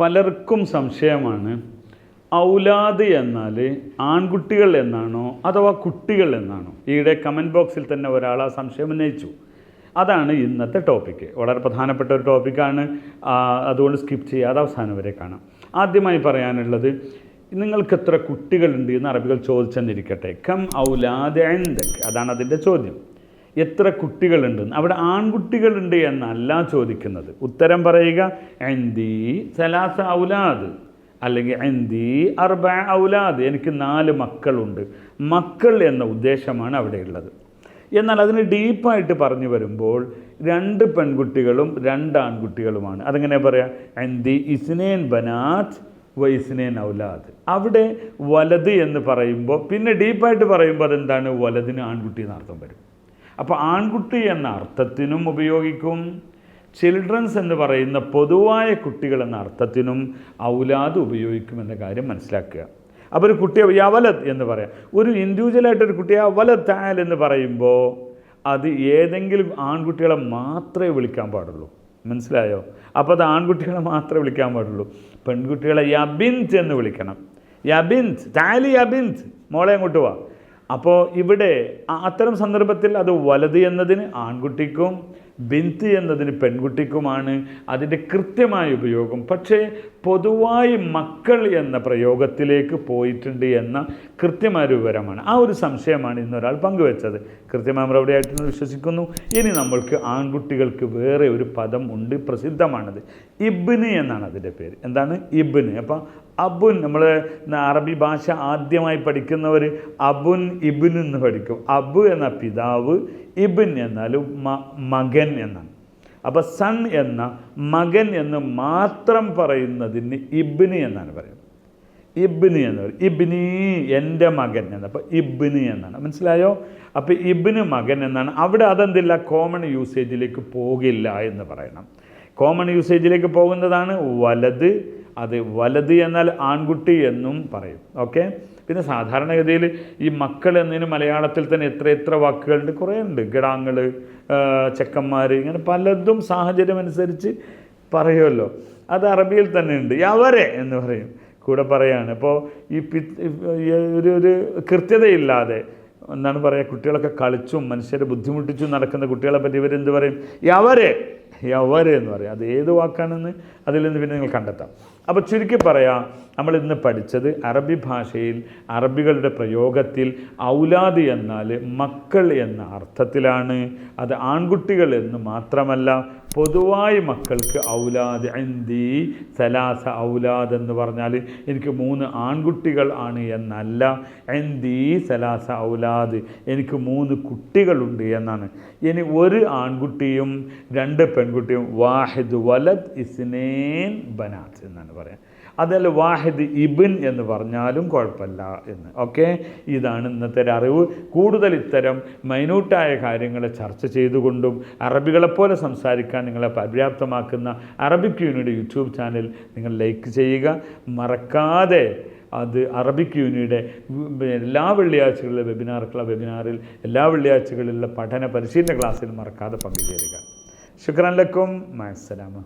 പലർക്കും സംശയമാണ്. ഔലാദ് എന്നാൽ ആൺകുട്ടികൾ എന്നാണോ അഥവാ കുട്ടികൾ എന്നാണോ? ഈയിടെ കമന്റ് ബോക്സിൽ തന്നെ ഒരാൾ ആ സംശയം ഉന്നയിച്ചു. അതാണ് ഇന്നത്തെ ടോപ്പിക്ക് വളരെ പ്രധാനപ്പെട്ട ഒരു ടോപ്പിക്കാണ് അതുകൊണ്ട് സ്കിപ്പ് ചെയ്യാതെ അവസാനം വരെ കാണാം. ആദ്യമായി പറയാനുള്ളത് നിങ്ങൾക്ക് എത്ര കുട്ടികളുണ്ട് എന്ന് അറബികൾ ചോദിച്ചെന്നിരിക്കട്ടെ. കം ഔലാദ് അതാണ് അതിന്റെ ചോദ്യം. എത്ര കുട്ടികളുണ്ട്? അവിടെ ആൺകുട്ടികളുണ്ട് എന്നല്ല ചോദിക്കുന്നത്. ഉത്തരം പറയുക എന്തി സലാസ ഔലാദ് അല്ലെങ്കിൽ എന്തി അർബ ഔലാദ് എനിക്ക് നാല് മക്കളുണ്ട്. മക്കൾ എന്ന ഉദ്ദേശമാണ് അവിടെയുള്ളത് എന്നാൽ അതിന് ഡീപ്പായിട്ട് പറഞ്ഞു വരുമ്പോൾ രണ്ട് പെൺകുട്ടികളും രണ്ട് ആൺകുട്ടികളുമാണ്. അതെങ്ങനെ പറയാം? എന്തി ഇസ്നേൻ വ ഇസ്നേൻ ഔലാദ് അവിടെ വലത് എന്ന് പറയുമ്പോൾ പിന്നെ ഡീപ്പായിട്ട് പറയുമ്പോൾ അതെന്താണ്? വലതിന് ആൺകുട്ടി എന്നർത്ഥം വരും. അപ്പോൾ ആൺകുട്ടി എന്ന അർത്ഥത്തിനും ഉപയോഗിക്കും. ചിൽഡ്രൻസ് എന്ന് പറയുന്ന പൊതുവായ കുട്ടികൾ എന്ന അർത്ഥത്തിനും ഔലാദ് ഉപയോഗിക്കുമെന്ന കാര്യം മനസ്സിലാക്കുക. അപ്പോൾ ഒരു കുട്ടിയെ യവലത് എന്ന് പറയാം. ഒരു ഇൻഡിവിജ്വലായിട്ടൊരു കുട്ടിയെ അവലത് ആൽ എന്ന് പറയുമ്പോൾ അത് ഏതെങ്കിലും ആൺകുട്ടികളെ മാത്രമേ വിളിക്കാൻ പാടുള്ളൂ. മനസ്സിലായോ? അപ്പോൾ അത് ആൺകുട്ടികളെ മാത്രമേ വിളിക്കാൻ പാടുള്ളൂ. പെൺകുട്ടികളെ യബിൻത് എന്ന് വിളിക്കണം. യബിൻത് താലി യബിൻത്. മോളെ അങ്ങോട്ട് വാ. അപ്പോൾ ഇവിടെ അത്തരം സന്ദർഭത്തിൽ അത് വലത് എന്നതിന് ആൺകുട്ടിക്കും ബിന്ത് എന്നതിന് പെൺകുട്ടിക്കുമാണ് അതിന്റെ കൃത്യമായ ഉപയോഗം. പക്ഷേ പൊതുവായി മക്കൾ എന്ന പ്രയോഗത്തിലേക്ക് പോയിട്ടുണ്ട് എന്ന കൃത്യമായ വിവരമാണ്. ആ ഒരു സംശയമാണ് ഇന്നൊരാൾ പങ്കുവെച്ചത്. കൃത്യമായ മറുപടി ആയിട്ടെന്ന് വിശ്വസിക്കുന്നു. ഇനി നമ്മൾക്ക് ആൺകുട്ടികൾക്ക് വേറെ ഒരു പദം ഉണ്ട് പ്രസിദ്ധമാണത്. ഇബ്ന് എന്നാണ് അതിന്റെ പേര്. എന്താണ്? ഇബ്ന്. അപ്പം അബുൻ നമ്മൾ അറബി ഭാഷ ആദ്യമായി പഠിക്കുന്നവർ അബുൻ ഇബിൻ എന്ന് പഠിക്കും. അബു എന്ന പിതാവ് ഇബിൻ എന്നാൽ മകൻ എന്നാണ്. അപ്പോൾ സൺ എന്ന മകൻ എന്ന് മാത്രം പറയുന്നതിന് ഇബിന് എന്നാണ് പറയുന്നത്. ഇബിന് എന്ന് പറയും. ഇബിനി എന്റെ മകൻ എന്ന് അപ്പോൾ ഇബിന് എന്നാണ്. മനസ്സിലായോ? അപ്പോൾ ഇബിന് മകൻ എന്നാണ്. അവിടെ അതെന്തില്ല? കോമൺ യൂസേജിലേക്ക് പോകില്ല എന്ന് പറയണം. കോമൺ യൂസേജിലേക്ക് പോകുന്നതാണ് വലത് അത് വലത് എന്നാൽ ആൺകുട്ടി എന്നും പറയും. ഓക്കെ പിന്നെ സാധാരണഗതിയിൽ ഈ മക്കൾ എന്നതിന് മലയാളത്തിൽ തന്നെ എത്ര എത്ര വാക്കുകളുണ്ട്? കുറേ ഉണ്ട്. ഗിടാങ്ങൾ ചെക്കന്മാർ ഇങ്ങനെ പലതും സാഹചര്യമനുസരിച്ച് പറയുമല്ലോ. അത് അറബിയിൽ തന്നെ ഉണ്ട്. യവരെ എന്ന് പറയും. കൂടെ പറയാണ്. അപ്പോൾ ഈ പി ഒരു ഒരു കൃത്യതയില്ലാതെ എന്താണ് പറയുക കുട്ടികളൊക്കെ കളിച്ചും മനുഷ്യരെ ബുദ്ധിമുട്ടിച്ചും നടക്കുന്ന കുട്ടികളെ പറ്റി ഇവരെന്ത് പറയും? യവരെ യവരെ എന്ന് പറയും. അത് ഏത് വാക്കാണെന്ന് അതിൽ നിന്ന് പിന്നെ നിങ്ങൾ കണ്ടെത്താം. അപ്പോൾ ചുരുക്കി പറയാം നമ്മൾ ഇന്ന് പഠിച്ചത് അറബി ഭാഷയിൽ അറബികളുടെ പ്രയോഗത്തിൽ ഔലാദ് എന്നാൽ മക്കൾ എന്ന അർത്ഥത്തിലാണ്. അത് ആൺകുട്ടികൾ എന്ന് മാത്രമല്ല പൊതുവായി മക്കൾക്ക് ഔലാദ് എന്തി സലാസ ഔലാദ് എന്ന് പറഞ്ഞാൽ എനിക്ക് മൂന്ന് ആൺകുട്ടികൾ ആണ് എന്നല്ല. എന്തി സലാസ ഔലാദ് എനിക്ക് മൂന്ന് കുട്ടികളുണ്ട് എന്നാണ്. ഇനി ഒരു ആൺകുട്ടിയും രണ്ട് പെൺകുട്ടിയും വാഹിദ് വലദ് ഇസ്നേൻ ബനാത്ത് എന്നാണ് പറയാം. അതല്ല വാഹിദ് ഇബിൻ എന്ന് പറഞ്ഞാലും കുഴപ്പമില്ല എന്ന്. ഓക്കെ? ഇതാണ് ഇന്നത്തെ അറിവ്. കൂടുതൽ ഇത്തരം മൈന്യൂട്ടായ കാര്യങ്ങളെ ചർച്ച ചെയ്തുകൊണ്ടും അറബികളെപ്പോലെ സംസാരിക്കാൻ നിങ്ങളെ പര്യാപ്തമാക്കുന്ന അറബിക് യൂണിയുടെ യൂട്യൂബ് ചാനൽ നിങ്ങൾ ലൈക്ക് ചെയ്യുക. മറക്കാതെ അത് അറബിക് യൂണിയുടെ എല്ലാ വെള്ളിയാഴ്ചകളിലെ വെബിനാർക്കുള്ള വെബിനാറിൽ എല്ലാ വെള്ളിയാഴ്ചകളിലുള്ള പഠന പരിശീലന ക്ലാസ്സിൽ മറക്കാതെ പങ്കുചേരുക. ശുക്രൻ ലക്കും. മാസലാമ